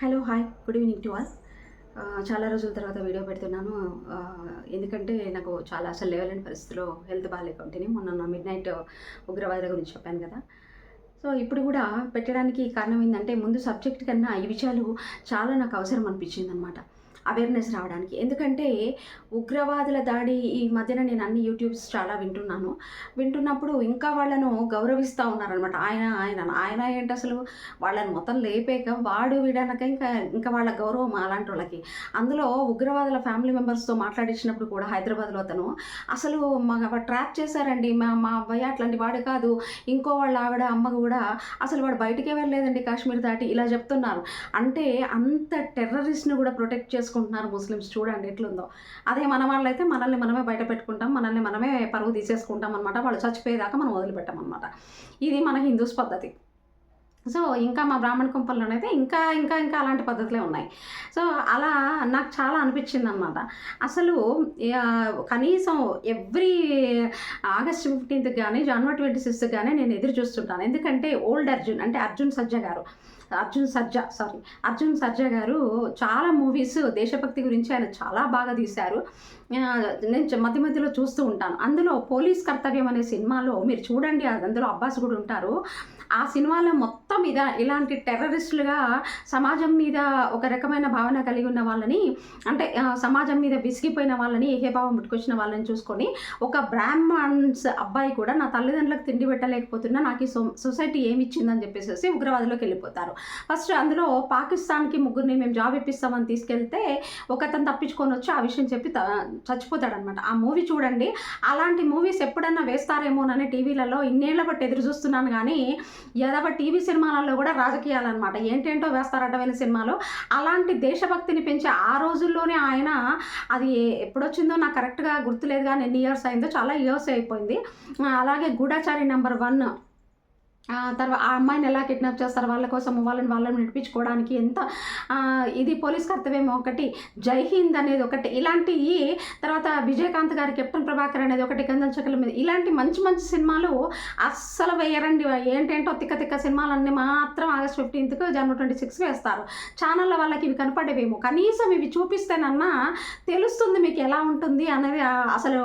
Hello hi good evening to all చాలా రోజుల తర్వాత వీడియో పెడుతున్నాను. ఎందుకంటే నాకు చాలా అసలు లేవలేని పరిస్థితిలో హెల్త్ బాగాలేకుంటేనే మొన్న నా మిడ్ నైట్ ఉగ్రవాదుల గురించి చెప్పాను కదా. సో ఇప్పుడు కూడా పెట్టడానికి కారణం ఏంటంటే ముందు సబ్జెక్ట్ కన్నా ఈ విషయాలు చాలా నాకు అవసరం అనిపించింది అనమాట అవేర్నెస్ రావడానికి. ఎందుకంటే ఉగ్రవాదుల దాడి ఈ మధ్యన నేను అన్ని యూట్యూబ్స్ చాలా వింటున్నాను. వింటున్నప్పుడు ఇంకా వాళ్ళను గౌరవిస్తూ ఉన్నారనమాట ఆయన ఆయన ఆయన ఏంటి అసలు? వాళ్ళని మొత్తం లేపాక వాడు వీడనక ఇంకా ఇంకా వాళ్ళ గౌరవం అలాంటి వాళ్ళకి. అందులో ఉగ్రవాదుల ఫ్యామిలీ మెంబర్స్తో మాట్లాడించినప్పుడు కూడా హైదరాబాద్లో అతను అసలు మా ట్రాప్ చేశారండి. మా మా అబ్బాయి అట్లాంటి వాడు కాదు. ఇంకో వాళ్ళ ఆవిడ అమ్మ కూడా అసలు వాడు బయటికే వెళ్ళలేదండి కాశ్మీర్ దాటి ఇలా చెప్తున్నారు. అంటే అంత టెర్రరిస్ట్ని కూడా ప్రొటెక్ట్ చేసుకుంటున్నారు ముస్లిమ్స్ చూడండి ఎట్లుందో. అదే మన వాళ్ళు అయితే మనల్ని మనమే బయట పెట్టుకుంటాం మనల్ని మనమే పరువు తీసేసుకుంటాం అనమాట వాళ్ళు చచ్చిపోయేదాకా మనం వదిలిపెట్టాం అనమాట ఇది మన హిందూస్ పద్ధతి. సో ఇంకా మా బ్రాహ్మణ కుంపల్లోనైతే ఇంకా ఇంకా ఇంకా అలాంటి పద్ధతులే ఉన్నాయి. సో అలా నాకు చాలా అనిపించింది అనమాట అసలు కనీసం ఎవ్రీ ఆగస్ట్ ఫిఫ్టీన్త్ కానీ జనవరి ట్వంటీ సిక్స్త్ కానీ నేను ఎదురు చూస్తుంటాను. ఎందుకంటే ఓల్డ్ అర్జున్ అంటే అర్జున్ సజ్జ గారు. అర్జున్ సజ్జా సారీ అర్జున్ సజ్జా గారు చాలా మూవీస్ దేశభక్తి గురించి ఆయన చాలా బాగా తీశారు. నేను మధ్య మధ్యలో చూస్తూ ఉంటాను. అందులో పోలీస్ కర్తవ్యం అనే సినిమాలో మీరు చూడండి అది అందులో అబ్బాస్ కూడా ఉంటారు. ఆ సినిమాలో మొత్తం ఇదా ఇలాంటి టెర్రరిస్టులుగా సమాజం మీద ఒక రకమైన భావన కలిగి ఉన్న వాళ్ళని అంటే సమాజం మీద విసిగిపోయిన వాళ్ళని ఏహేభావం ముట్టుకొచ్చిన వాళ్ళని చూసుకొని ఒక బ్రాహ్మణ్స్ అబ్బాయి కూడా నా తల్లిదండ్రులకు తిండి పెట్టలేకపోతున్నా నాకు ఈ సొ- సొసైటీ ఏమి ఇచ్చిందని చెప్పేసి ఉగ్రవాదులోకి వెళ్ళిపోతారు. ఫస్ట్ అందులో పాకిస్తాన్కి ముగ్గురిని మేము జాబ్ ఇప్పిస్తామని తీసుకెళ్తే ఒక అతను తప్పించుకొని వచ్చి ఆ విషయం చెప్పి చచ్చిపోతాడనమాట ఆ మూవీ చూడండి. అలాంటి మూవీస్ ఎప్పుడన్నా వేస్తారేమోనని టీవీలలో ఇన్నేళ్ళ బట్టి ఎదురు చూస్తున్నాను కానీ యదవ టీవీ సినిమాలలో కూడా రాజకీయాలన్నమాట. ఏంటేంటో వేస్తారటమైన సినిమాలో. అలాంటి దేశభక్తిని పెంచే ఆ రోజుల్లోనే ఆయన అది ఎప్పుడొచ్చిందో నాకు కరెక్ట్గా గుర్తులేదు కానీ ఎన్ని ఇయర్స్ అయిందో చాలా ఇయర్స్ అయిపోయింది. అలాగే గూఢాచారి నెంబర్ వన్ తర్వాత ఆ అమ్మాయిని ఎలా కిడ్నాప్ చేస్తారు? వాళ్ళ కోసం వాళ్ళని వాళ్ళని నడిపించుకోవడానికి ఎంత ఇది పోలీస్ కర్తవ్యం ఒకటి. జై హింద్ అనేది ఒకటి. ఇలాంటి తర్వాత విజయకాంత్ గారి కెప్టెన్ ప్రభాకర్ అనేది ఒకటి గంధం చెక్కల మీద. ఇలాంటి మంచి మంచి సినిమాలు అస్సలు వేయరండి. ఏంటేంటో తిక్క తిక్క సినిమాలన్నీ మాత్రం ఆగస్ట్ ఫిఫ్టీన్త్కు జనవరి ట్వంటీ సిక్స్ వేస్తారు. ఛానళ్ళ వాళ్ళకి ఇవి కనపడేవేమో. కనీసం ఇవి చూపిస్తేనన్నా తెలుస్తుంది మీకు ఎలా ఉంటుంది అనేది అసలు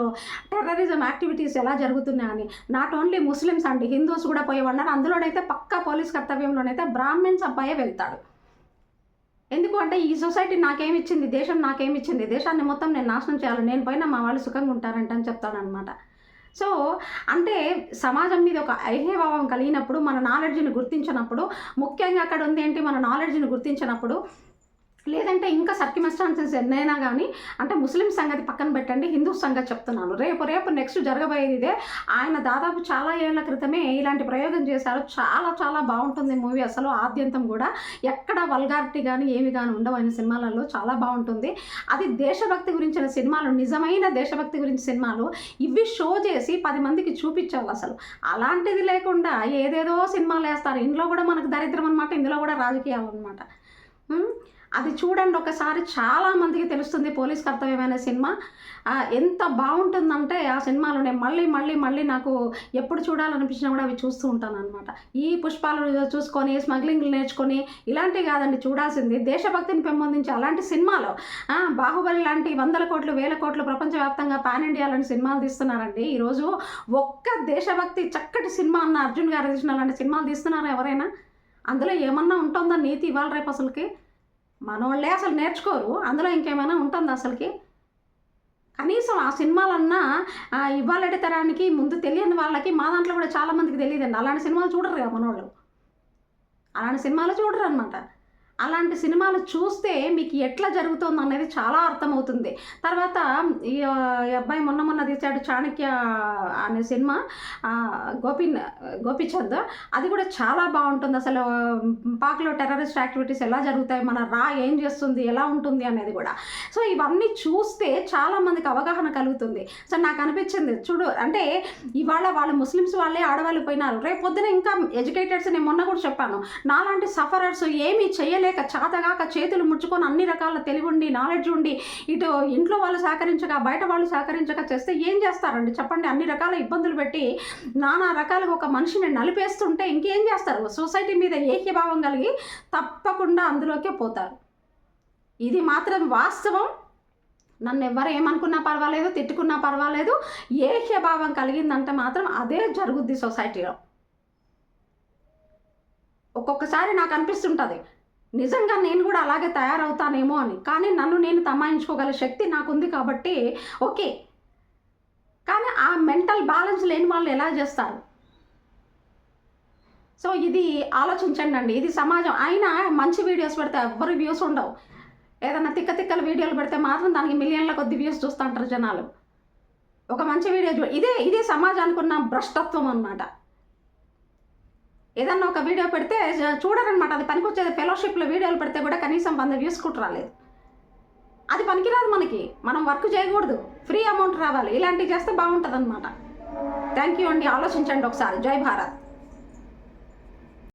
టెర్రరిజం యాక్టివిటీస్ ఎలా జరుగుతున్నాయని. నాట్ ఓన్లీ ముస్లిమ్స్ అండి హిందూస్ కూడా పోయేవాళ్ళని అందులోనైతే పక్కా పోలీస్ కర్తవ్యంలోనైతే బ్రాహ్మణ్స్ అబ్బాయే వెళ్తాడు. ఎందుకు అంటే ఈ సొసైటీ నాకేమి ఇచ్చింది? దేశం నాకేమి ఇచ్చింది? దేశాన్ని మొత్తం నేను నాశనం చేయాలి. నేను పోయినా మా వాళ్ళు సుఖంగా ఉంటారంట అని చెప్తాడనమాట సో అంటే సమాజం మీద ఒక ఐహ్యభావం కలిగినప్పుడు మన నాలెడ్జ్ని గుర్తించినప్పుడు ముఖ్యంగా అక్కడ ఉంది ఏంటి? మన నాలెడ్జ్ని గుర్తించినప్పుడు లేదంటే ఇంకా సర్కిమస్టాన్సెస్ ఎన్నైనా కానీ అంటే ముస్లిం సంగతి పక్కన పెట్టండి హిందూ సంగతి చెప్తున్నాను. రేపు రేపు నెక్స్ట్ జరగబోయేది ఇదే ఆయన దాదాపు చాలా ఏళ్ళ క్రితమే ఇలాంటి ప్రయోగం చేశారు. చాలా చాలా బాగుంటుంది మూవీ అసలు. ఆద్యంతం కూడా ఎక్కడ వల్గారిటీ కానీ ఏమి కానీ ఉండవు ఆయన సినిమాలలో. చాలా బాగుంటుంది. అది దేశభక్తి గురించిన సినిమాలు నిజమైన దేశభక్తి గురించి సినిమాలు ఇవి షో చేసి పది మందికి చూపించాలి అసలు. అలాంటిది లేకుండా ఏదేదో సినిమాలు వేస్తారు. ఇందులో కూడా మనకు దరిద్రం అనమాట ఇందులో కూడా రాజకీయాలు అనమాట అది చూడండి ఒకసారి. చాలా మందికి తెలుస్తుంది పోలీస్ కర్తవ్యమైన సినిమా. ఎంత బాగుంటుందంటే ఆ సినిమాలో నేను మళ్ళీ మళ్ళీ మళ్ళీ నాకు ఎప్పుడు చూడాలనిపించినా కూడా అవి చూస్తూ ఉంటాను అనమాట ఈ పుష్పాలు చూసుకొని స్మగ్లింగ్ నేర్చుకొని ఇలాంటివి కాదండి చూడాల్సింది. దేశభక్తిని పెంపొందించే అలాంటి సినిమాలు బాహుబలి లాంటి వందల కోట్లు వేల కోట్లు ప్రపంచవ్యాప్తంగా పాన్ ఇండియా లాంటి సినిమాలు తీస్తున్నారండి. ఈరోజు ఒక్క దేశభక్తి చక్కటి సినిమా అన్న అర్జున్ గారు తీసిన లాంటి సినిమాలు తీస్తున్నారా ఎవరైనా? అందులో ఏమన్నా ఉంటుందా నీతి ఇవాళ రేపు అసలుకి? మనోళ్ళే అసలు నేర్చుకోరు. అందులో ఇంకేమైనా ఉంటుందా అసలుకి? కనీసం ఆ సినిమాలన్నా ఆ, తరానికి ముందు తెలియని వాళ్ళకి మా దాంట్లో కూడా చాలామందికి తెలియదండి. అలాంటి సినిమాలు చూడరు కదా మనోళ్ళు. అలాంటి సినిమాలు చూడరు అనమాట అలాంటి సినిమాలు చూస్తే మీకు ఎట్లా జరుగుతుంది అనేది చాలా అర్థమవుతుంది. తర్వాత ఈ అబ్బాయి మొన్న మొన్న తీశాడు చాణక్య అనే సినిమా. గోపి గోపిచంద్ అది కూడా చాలా బాగుంటుంది. అసలు పాక్లో టెర్రరిస్ట్ యాక్టివిటీస్ ఎలా జరుగుతాయి మన రా ఏం చేస్తుంది ఎలా ఉంటుంది అనేది కూడా. సో ఇవన్నీ చూస్తే చాలామందికి అవగాహన కలుగుతుంది. సో నాకు అనిపించింది చూడు అంటే ఇవాళ వాళ్ళు ముస్లిమ్స్ వాళ్ళే ఆడవాళ్ళు పోయినారు. రేపు పొద్దున ఇంకా ఎడ్యుకేటెడ్స్ నేను మొన్న కూడా చెప్పాను నాలాంటి సఫరర్స్ ఏమీ చేయలేక చేయలేక చాతగాక చేతులు ముడుచుకొని అన్ని రకాల తెలివి ఉండి నాలెడ్జ్ ఉండి ఇటు ఇంట్లో వాళ్ళు సహకరించక బయట వాళ్ళు సహకరించక చేస్తే ఏం చేస్తారండి? చెప్పండి. అన్ని రకాల ఇబ్బందులు పెట్టి నానా రకాలుగా ఒక మనిషిని నలిపేస్తుంటే ఇంకేం చేస్తారు? సొసైటీ మీద ఏకీభావం కలిగి తప్పకుండా అందులోకే పోతారు. ఇది మాత్రం వాస్తవం. నన్ను ఎవరు ఏమనుకున్నా పర్వాలేదు తిట్టుకున్నా పర్వాలేదు. ఏహ్యభావం కలిగిందంటే మాత్రం అదే జరుగుద్ది సొసైటీలో. ఒక్కొక్కసారి నాకు అనిపిస్తుంటుంది. నిజంగా నేను కూడా అలాగే తయారవుతానేమో అని. కానీ నన్ను నేను తమాయించుకోగల శక్తి నాకుంది కాబట్టి ఓకే. కానీ ఆ మెంటల్ బ్యాలెన్స్ లేని వాళ్ళు ఎలా చేస్తారు? సో ఇది ఆలోచించండి అండి. ఇది సమాజం. అయినా మంచి వీడియోస్ పెడితే ఎవ్వరు వ్యూస్ ఉండవు. ఏదైనా తిక్క తిక్కల వీడియోలు పెడితే మాత్రం దానికి మిలియన్ల కొద్ది వ్యూస్ చూస్తుంటారు జనాలు. ఒక మంచి వీడియో చూ ఇదే ఇదే సమాజానికి ఉన్న భ్రష్టత్వం అన్నమాట. ఏదన్నా ఒక వీడియో పెడితే చూడరనమాట అది పనికొచ్చేది ఫెలోషిప్లో వీడియోలు పెడితే కూడా కనీసం వంద వ్యూస్ కూడా రాలేదు. అది పనికిరాదు మనకి. మనం వర్క్ చేయకూడదు. ఫ్రీ అమౌంట్ రావాలి. ఇలాంటివి చేస్తే బాగుంటుంది అనమాట థ్యాంక్ యూ అండి. ఆలోచించండి ఒకసారి. జై భారత్.